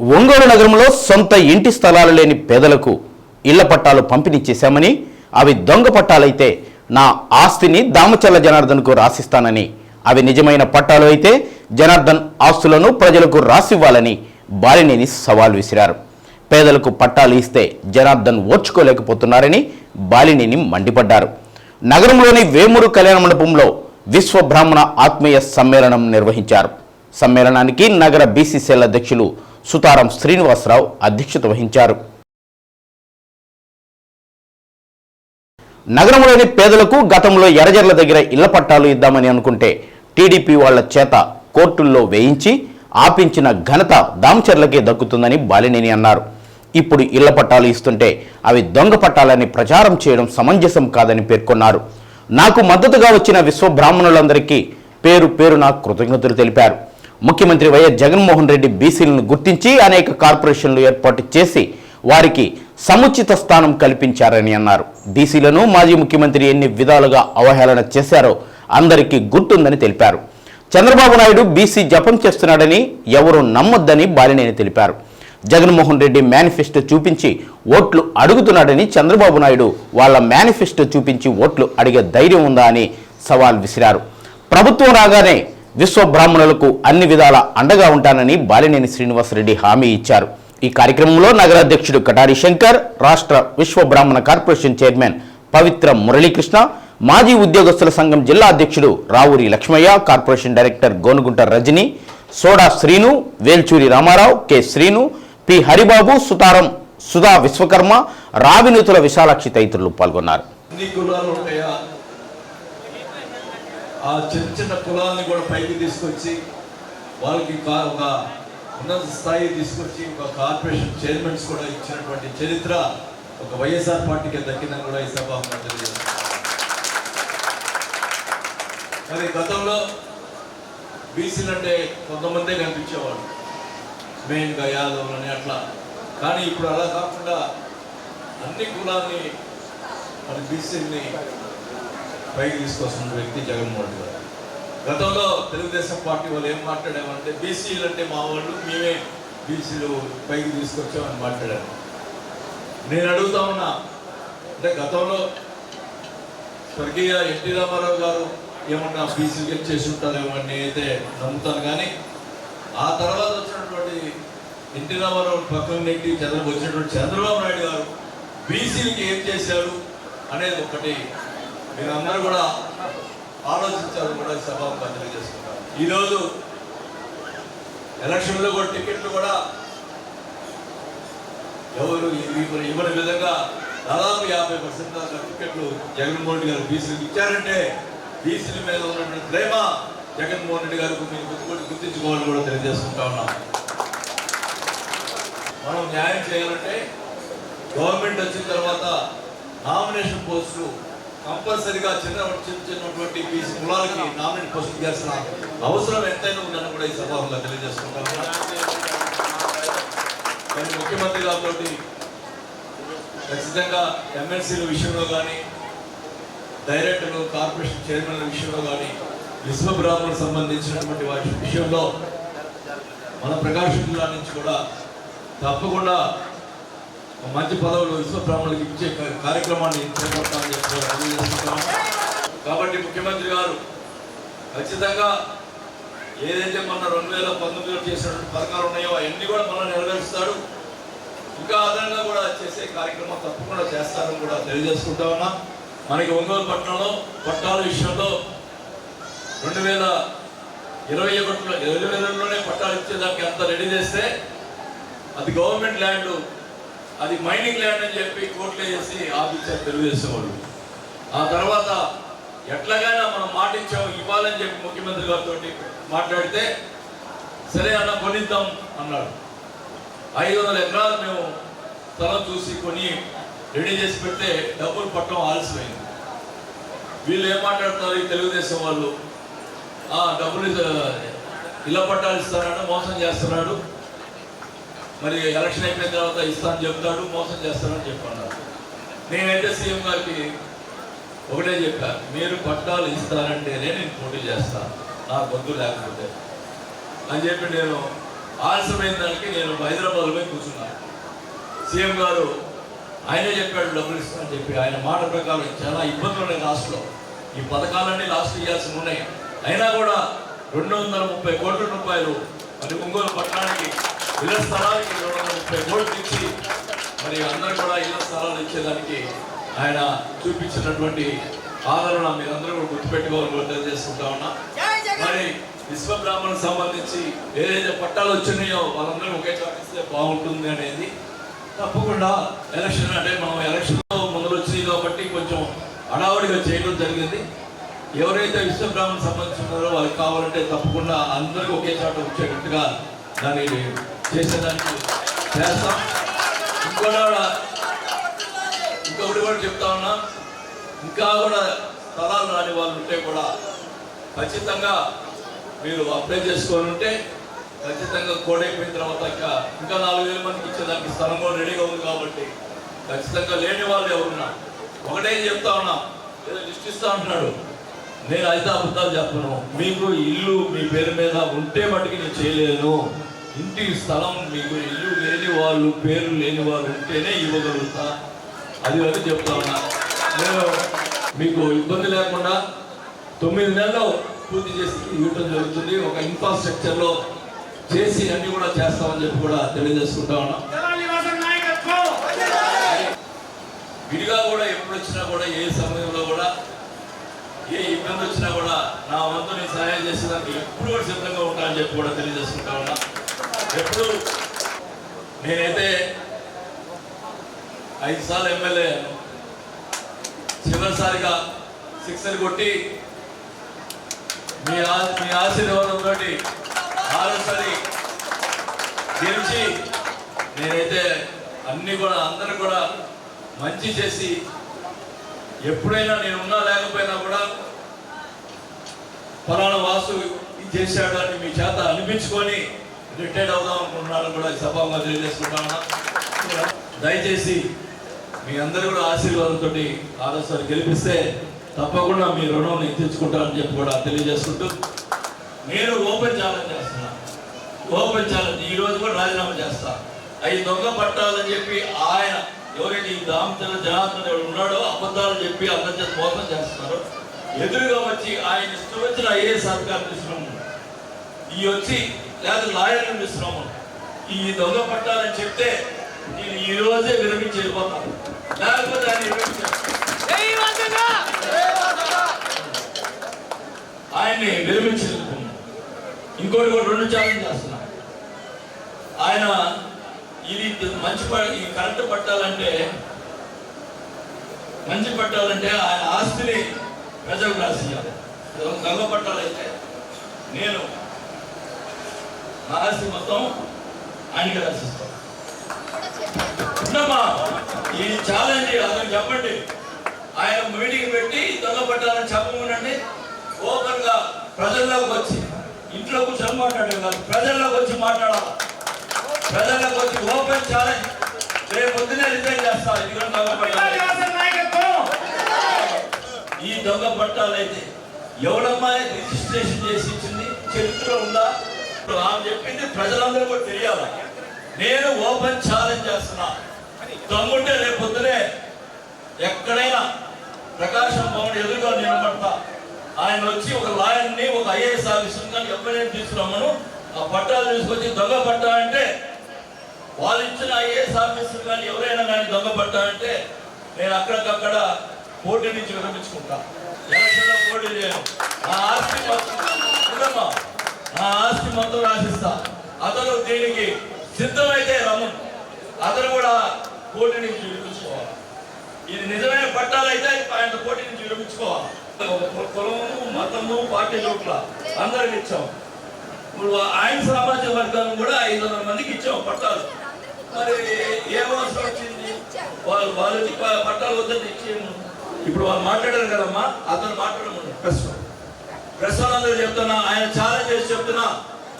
ఒంగోలు నగరంలో సొంత ఇంటి స్థలాలు లేని పేదలకు ఇళ్ళ పట్టాలు పంపిణీ చేశామని అవి దొంగ పట్టాలైతే నా ఆస్తిని దామచల్ల జనార్దన్కు రాసిస్తానని అవి నిజమైన పట్టాలు అయితే జనార్దన్ ఆస్తులను ప్రజలకు రాసివ్వాలని బాలినేని సవాల్ విసిరారు. పేదలకు పట్టాలు ఇస్తే జనార్దన్ ఓర్చుకోలేకపోతున్నారని బాలినేని మండిపడ్డారు. నగరంలోని వేమూరు కళ్యాణ మండపంలో విశ్వ బ్రాహ్మణ ఆత్మీయ సమ్మేళనం నిర్వహించారు. సమ్మేళనానికి నగర బీసీసీఎల్ అధ్యక్షులు సుతారం శ్రీనివాసరావు అధ్యక్షత వహించారు. నగరంలోని పేదలకు గతంలో ఎరజర్ల దగ్గర ఇళ్ళ పట్టాలు ఇద్దామని అనుకుంటే టీడీపీ వాళ్ళ చేత కోర్టుల్లో వేయించి ఆపించిన ఘనత దామచర్లకే దక్కుతుందని బాలినేని అన్నారు. ఇప్పుడు ఇళ్ళ పట్టాలు ఇస్తుంటే అవి దొంగ పట్టాలని ప్రచారం చేయడం సమంజసం కాదని పేర్కొన్నారు. నాకు మద్దతుగా వచ్చిన విశ్వబ్రాహ్మణులందరికీ పేరు పేరు పేరున కృతజ్ఞతలు తెలిపారు. ముఖ్యమంత్రి వైఎస్ జగన్మోహన్ రెడ్డి బీసీలను గుర్తించి అనేక కార్పొరేషన్లు ఏర్పాటు చేసి వారికి సముచిత స్థానం కల్పించారని అన్నారు. బీసీలను మాజీ ముఖ్యమంత్రి ఎన్ని విధాలుగా అవహేళన చేశారో అందరికీ గుర్తుందని తెలిపారు. చంద్రబాబు నాయుడు బీసీ జపం చేస్తున్నాడని ఎవరూ నమ్మొద్దని బాలినేని తెలిపారు. జగన్మోహన్ రెడ్డి మేనిఫెస్టో చూపించి ఓట్లు అడుగుతున్నాడని చంద్రబాబు నాయుడు వాళ్ళ మేనిఫెస్టో చూపించి ఓట్లు అడిగే ధైర్యం ఉందా అని సవాల్ విసిరారు. ప్రభుత్వం రాగానే విశ్వబ్రాహ్మణులకు అన్ని విధాల అండగా ఉంటానని బాలినేని శ్రీనివాసరెడ్డి హామీ ఇచ్చారు. ఈ కార్యక్రమంలో నగరాధ్యక్షుడు కటారి శంకర్ రాష్ట్ర విశ్వబ్రాహ్మణ కార్పొరేషన్ చైర్మన్ పవిత్ర మురళీకృష్ణ మాజీ ఉద్యోగస్తుల సంఘం జిల్లా అధ్యక్షుడు Ravuri Lakshmaiah corporation director Gonugunta Rajani soda Srinu Velchuri Ramarao K Srinu P Haribabu Sutaram Sudha Vishwakarma Ravinuthula Visalakshi తదితరులు పాల్గొన్నారు. ఆ చిన్న చిన్న కులాన్ని కూడా పైకి తీసుకొచ్చి వాళ్ళకి కా- ఒక ఉన్నత స్థాయి తీసుకొచ్చి ఒక కార్పొరేషన్ చైర్మన్స్ కూడా ఇచ్చినటువంటి చరిత్ర ఒక వైఎస్ఆర్ పార్టీకి దక్కిందని కూడా ఈ సభ తెలియజేస్తాను మరి గతంలో బీసీలు అంటే కొంతమందే కనిపించేవాళ్ళు. మెయిన్గా యాదవులని అట్లా. కానీ ఇప్పుడు అలా కాకుండా అన్ని కులాన్ని మరి బీసీని పైకి తీసుకొస్తున్న వ్యక్తి జగన్మోహన్ రెడ్డి గారు. గతంలో తెలుగుదేశం పార్టీ వాళ్ళు ఏం మాట్లాడామంటే బీసీలు అంటే మా వాళ్ళు మేమే బీసీలు పైకి తీసుకొచ్చామని మాట్లాడారు. నేను అడుగుతా ఉన్నా అంటే గతంలో స్వర్గీయ ఎన్టీ రామారావు గారు ఏమన్నా బీసీలు చేసి ఉంటారేమో అని నేనైతే నమ్ముతాను కానీ ఆ తర్వాత వచ్చినటువంటి ఎన్టీ రామారావు పక్కన నెట్టి చంద్ర వచ్చినటువంటి చంద్రబాబు నాయుడు గారు బీసీలకి ఏం చేశారు అనేది ఒకటి మీరు అందరూ కూడా ఆలోచించారు కూడా ఈ సభకు తెలియజేసుకుంటారు ఈరోజు ఎలక్షన్లో కూడా టికెట్లు కూడా ఎవరు ఇవ్వని ఇవ్వని విధంగా దాదాపు యాభై పర్సెంట్ దాకా టికెట్లు జగన్మోహన్ రెడ్డి గారు బీసీలకు ఇచ్చారంటే బీసీల మీద ఉన్నటువంటి ప్రేమ జగన్మోహన్ రెడ్డి గారికి మీరు గుర్తు గుర్తించుకోవాలని కూడా తెలియజేసుకుంటా ఉన్నాం. మనం న్యాయం చేయాలంటే గవర్నమెంట్ వచ్చిన తర్వాత నామినేషన్ పోస్టులు కంపల్సరిగా చిన్న చిన్న చిన్నటువంటి బీసీ కులాలకి నామినేట్ పోస్టులు చేయాల్సిన అవసరం ఎంతైనా ఉందని కూడా ఈ సభలో తెలియజేసుకుంటా ముఖ్యమంత్రి గారితో ఖచ్చితంగా ఎమ్మెల్సీల విషయంలో కానీ డైరెక్టర్లు కార్పొరేషన్ చైర్మన్ల విషయంలో కానీ విశ్వ బ్రాహ్మణులకు సంబంధించినటువంటి వాటి విషయంలో మన ప్రకాశం జిల్లా నుంచి కూడా తప్పకుండా మంచి పదవులు విశ్వబ్రాహ్మణులకు ఇచ్చే కార్యక్రమాన్ని చేపడతామని చెప్పి కాబట్టి ముఖ్యమంత్రి గారు ఖచ్చితంగా ఏదైతే మన రెండు వేల పంతొమ్మిదిలో చేసినటువంటి పథకాలు ఉన్నాయో అవన్నీ కూడా మనం నెరవేరుస్తాడు. ఇంకా అదనంగా కూడా చేసే కార్యక్రమం తప్పకుండా చేస్తారని కూడా తెలియజేసుకుంటా ఉన్నా. మనకి ఒంగోలు పట్టణంలో పట్టాల విషయంలో రెండు వేల ఇరవై ఒకటిలో ఇరవై రెండులోనే పట్టాలు ఇచ్చేదానికి అంత రెడీ చేస్తే అది గవర్నమెంట్ ల్యాండ్ అది మైనింగ్ ల్యాండ్ అని చెప్పి కోర్టులో చేసి ఆపించారు తెలుగుదేశం వాళ్ళు ఆ తర్వాత ఎట్లాగైనా మనం మాటించాము ఇవ్వాలని చెప్పి ముఖ్యమంత్రి గారితో మాట్లాడితే సరే అన్న కొనిద్దాం అన్నాడు. ఐదు వందల ఎకరాలు మేము స్థలం చూసి కొని రెడీ చేసి పెడితే డబ్బులు పట్టడం ఆలస్యమైంది. వీళ్ళు ఏం మాట్లాడుతున్నారు ఈ తెలుగుదేశం వాళ్ళు? డబ్బులు ఇలా పట్టాలు ఇస్తాడు మోసం చేస్తున్నాడు. మరి ఎలక్షన్ అయిపోయిన తర్వాత ఇస్తా అని చెప్తాడు మోసం చేస్తానని చెప్పన్నారు. నేనైతే సీఎం గారికి ఒకటే చెప్పా మీరు పట్టాలు ఇస్తారంటేనే నేను పోటీ చేస్తాను నాకు వద్దు లేకపోతే. అని చెప్పి నేను ఆలస్యమైన దానికి నేను హైదరాబాద్లో పోయి కూర్చున్నాను సీఎం గారు ఆయనే చెప్పాడు డబ్బులు ఇస్తానని చెప్పి ఆయన మాట ప్రకారం చాలా ఇబ్బందులు ఉన్నాయి లాస్ట్లో. ఈ పథకాలన్నీ లాస్ట్ ఇవ్వాల్సి ఉన్నాయి. అయినా కూడా రెండు వందల ముప్పై కోట్ల రూపాయలు మరి ఒంగోలు పట్టణానికి ఇళ్ళ స్థలానికి రెండు వందల ముప్పై కోట్లు ఇచ్చి మరి అందరూ కూడా ఇళ్ళ స్థలాలు ఇచ్చేదానికి ఆయన చూపించినటువంటి ఆదరణ మీరందరూ కూడా గుర్తుపెట్టుకోవాలని కూడా తెలియజేసుకుంటా ఉన్నా. మరి విశ్వబ్రాహ్మణులకు సంబంధించి ఏదైతే పట్టాలు వచ్చినాయో వాళ్ళందరూ ఒకే చోట ఇస్తే బాగుంటుంది అనేది తప్పకుండా ఎలక్షన్ అంటే మనం ఎలక్షన్లో మొదలొచ్చింది కాబట్టి కొంచెం హడావుడిగా చేయడం జరిగింది. ఎవరైతే విశ్వబ్రాహ్మణి సంబంధించి ఉన్నారో వాళ్ళకి కావాలంటే తప్పకుండా అందరికీ ఒకే చోట వచ్చేటట్టుగా దాన్ని చేసేదానికి చేస్తాం. ఇంకోటి కూడా ఇంకొకటి కూడా చెప్తా ఉన్నా. ఇంకా కూడా స్థలాలు రాని వాళ్ళు ఉంటే కూడా ఖచ్చితంగా మీరు అప్లై చేసుకొని ఉంటే ఖచ్చితంగా కోడ్ అయిపోయిన తర్వాత ఇంకా ఇంకా నాలుగు వేల మందికి ఇచ్చేదానికి స్థలం కూడా రెడీగా ఉంది కాబట్టి ఖచ్చితంగా లేని వాళ్ళు ఎవరున్నా ఒకటే చెప్తా ఉన్నా ఏదో లిస్ట్ ఇస్తా ఉంటున్నాడు నేను అయితే అబద్ధాలు చెప్పను. మీకు ఇల్లు మీ పేరు మీద ఉంటే మటుకు నేను చేయలేను. ఇంటి స్థలం మీకు ఇల్లు లేని వాళ్ళు పేరు లేని వాళ్ళు ఉంటేనే ఇవ్వగలుగుతా. అది వరకు చెప్తా ఉన్నా. నేను మీకు ఇబ్బంది లేకుండా తొమ్మిది నెలలు పూర్తి చేసి ఇవ్వటం జరుగుతుంది. ఒక ఇన్ఫ్రాస్ట్రక్చర్లో చేసి అన్ని కూడా చేస్తామని చెప్పి కూడా తెలియజేసుకుంటా ఉన్నాం. విడిగా కూడా ఎప్పుడు వచ్చినా కూడా ఏ సమయంలో కూడా ఏ ఇబ్బంది వచ్చినా కూడా నా వంతు నేను సహాయం చేసేదానికి ఎప్పుడు కూడా సిద్ధంగా ఉంటానని చెప్పి కూడా తెలియజేసుకుంటా ఉన్నా. ఎప్పుడు నేనైతే ఐదు సార్లు ఎమ్మెల్యే చివరిసారిగా సిక్సర్ కొట్టి మీ ఆ మీ ఆశీర్వాదంతో ఆరోసారి గెలిచి నేనైతే అన్ని కూడా అందరూ కూడా మంచి చేసి ఎప్పుడైనా నేను ఉన్నా లేకపోయినా కూడా ఫలానా వాసు ఇది చేశాడు అని మీ చేత అనిపించుకొని రిటైర్డ్ అవుదాం అనుకుంటున్నాను కూడా ఈ సభాగా తెలియజేసుకుంటాను దయచేసి మీ అందరూ కూడా ఆశీర్వాదంతో ఆరోసారి గెలిపిస్తే తప్పకుండా మీ రుణం నేను తెచ్చుకుంటానని చెప్పి కూడా తెలియజేసుకుంటూ నేను ఓపెన్ ఛాలెంజ్ చేస్తున్నా. Open challenge. ఈ రోజు కూడా రాజీనామా చేస్తా. అవి దొంగ పట్టాలని చెప్పి ఆయన ఎవరైతే ఈ దామచంద్ర జనార్దన్ ఎవరు ఉన్నాడో అబద్ధాలు చెప్పి అందరి చేత మోసం చేస్తున్నారు. ఎదురుగా వచ్చి ఆయన ఇష్టం వచ్చిన ఐఏఎస్ అధికారులు ఇస్తున్నాము ఈ వచ్చి లేదా లాయర్లను ఇస్తున్నాము ఈ దొంగ పట్టాలని చెప్తే నేను ఈ రోజే విరమించి వెళ్ళిపోతాను. లేకపోతే ఆయన్ని విరమించి ఇంకోటి కూడా రెండు ఛాలెంజ్ చేస్తున్నా. ఆయన ఇది మంచి ఈ కరెంటు పట్టాలంటే మంచి పట్టాలంటే ఆయన ఆస్తిని ప్రజలకు రాసియాలి దొంగ పట్టాలైతే నేను ఆస్తి మొత్తం ఆయనకి ఉండమ్మా ఈ ఛాలెంజ్ అతను చెప్పండి. ఆయన మీటింగ్ పెట్టి దొంగ పట్టాలని చెప్పమనండి. ఓపెన్గా ప్రజల్లోకి వచ్చి ఇంట్లో కూర్చొని మాట్లాడే కాదు ప్రజల్లోకి వచ్చి మాట్లాడాలి. ప్రజల్లోకి వచ్చి ఓపెన్ ఛాలెంజ్. రేపు పొద్దునే రిజైన్ చేస్తా ఎందుకంటే దొంగ పట్టాలు ఈ దొంగ పట్టాలు అయితే ఎవడమ్మా రిజిస్ట్రేషన్ చేసి ఇచ్చింది? చరిత్ర ఉందా? ఆమె చెప్పింది ప్రజలందరూ కూడా తెలియాలి. నేను ఓపెన్ ఛాలెంజ్ చేస్తున్నా. తమ్ముంటే రేపు పొద్దునే ఎక్కడైనా ప్రకాశం భవన్ ఎదురుగా నిలబడతా. ఆయన వచ్చి ఒక లాయర్ని ఒక ఐఏఎస్ ఆఫీసర్ కానీ ఎవరైనా తీసుకురామను ఆ పట్టాలు తీసుకొచ్చి దొంగ పట్టా అంటే వాళ్ళు ఇచ్చిన ఐఏఎస్ ఆఫీసర్ కానీ ఎవరైనా కానీ దొంగ పట్టా అంటే నేను అక్కడికక్కడ పోటీ నుంచి విరమించుకుంటా. ఎలక్షన్లో పోటీ చేయను. ఆ ఆస్తి మొత్తం చూడమ్మా, నా ఆస్తి మొత్తం రాసిస్తా. అతను దీనికి సిద్ధమైతే రమణ్ అతను కూడా పోటీ నుంచి విడిపించుకోవాలి. ఇది నిజమైన పట్టాలైతే ఆయన పోటీ నుంచి విడిపించుకోవాలి. కులము మతము పార్టీ లోపల అందరికి ఇచ్చాం. ఇప్పుడు ఆయన సామాజిక వర్గాలను కూడా ఐదు వందల మందికి ఇచ్చాం పట్టాలు. మరి ఏం అవసరం వచ్చింది? వాళ్ళు వాళ్ళు పట్టాలు వద్దని ఇచ్చేయము. ఇప్పుడు వాళ్ళు మాట్లాడారు కదమ్మా అతను మాట్లాడమని ప్రశ్న ప్రశ్నలు చెప్తున్నా ఆయన ఛాలెంజ్ చేసి చెప్తున్నా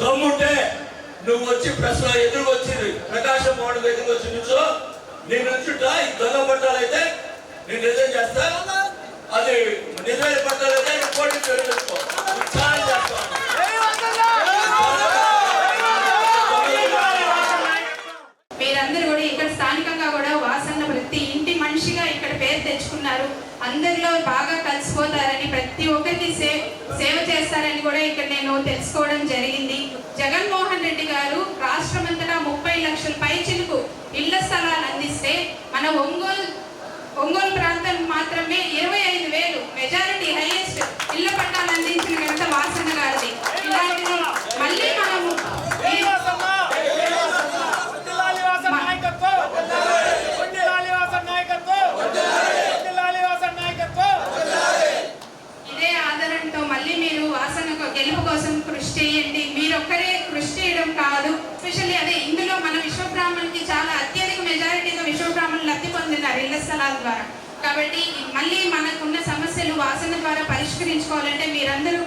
తమ్ముంటే నువ్వు వచ్చి ప్రశ్న ఎదురు వచ్చి ప్రకాశం భవన్ ఎదురు వచ్చి నుంచో నీ నుంచుట ఈ దొంగ పట్టాలైతే నేను నిజం చేస్తా. అది నిజమైన పట్టాలైతే పోటీ చేసుకో మీరందరూ కూడా స్థానికంగా కూడా వాసన ప్రతి ఇంటి మనిషిగా ఇక్కడ పేరు తెచ్చుకున్నారు. అందరిలో బాగా కలిసిపోతారని ప్రతి ఒక్కరికి సేఫ్ సేవ చేస్తారని కూడా ఇక్కడ నేను తెలుసుకోవడం జరిగింది. జగన్మోహన్ రెడ్డి గారు రాష్ట్రమంతటా ముప్పై లక్షల పైచిలకు ఇళ్ళ స్థలాలు అందిస్తే మన ఒంగోలు ఒంగోలు ప్రాంతం మాత్రమే ఇరవై ఐదు వేలు మెజారిటీ హైయెస్ట్ ఇళ్ళ పట్టాలు అందించిన ఘనత వాసన గారిది ఇలాంటిది మళ్ళీ మనము ఈ- ఇదే ఆదరణతో మళ్ళీ మీరు వాసన గెలుపు కోసం కృషి చేయండి మీరొక్కరే కృషి చేయడం కాదు స్పెషల్లీ అదే ఇందులో మన విశ్వబ్రాహ్మణ్కి చాలా అత్యధిక మెజారిటీగా విశ్వబ్రాహ్మణులు లబ్ధి పొందినారు ద్వారా. కాబట్టి మళ్ళీ మనకున్న సమస్యలు వాసన ద్వారా పరిష్కరించుకోవాలంటే మీరందరూ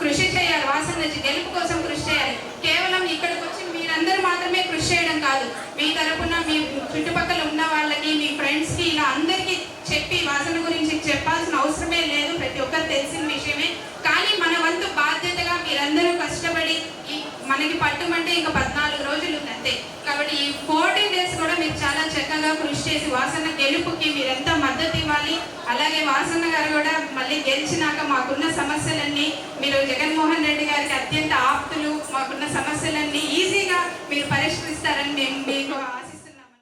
కృషి చేయాలి. వాసన గెలుపు కోసం కృషి చేయాలి. కేవలం ఇక్కడికి వచ్చి మీరందరూ మాత్రమే కృషి చేయడం కాదు. మీ తరపున మీ చుట్టుపక్కల ఉన్న వాళ్ళకి మీ ఫ్రెండ్స్కి ఇలా అందరికీ చెప్పి వాసన గురించి చెప్పాల్సిన అవసరం లేదు ప్రతి ఒక్కరు తెలిసిన విషయమే కానీ మన వంతు బాధ్యతగా మీరందరూ కష్టపడి ఈ మనకి పట్టుమంటే ఇంకా పద్నాలుగు రోజులు ఉంది అంతే కాబట్టి ఈ ఫోర్టీన్ డేస్ కూడా మీరు చాలా చక్కగా కృషి చేసి వాసన గెలుపుకి మీరంతా మద్దతు ఇవ్వాలి అలాగే వాసన గారు కూడా మళ్ళీ గెలిచినాక మాకున్న సమస్యలన్నీ మీరు జగన్మోహన్ రెడ్డి గారికి అత్యంత ఆప్తులు మాకున్న సమస్యలన్నీ ఈజీగా మీరు పరిష్కరిస్తారని మేము మీకు ఆశిస్తున్నాము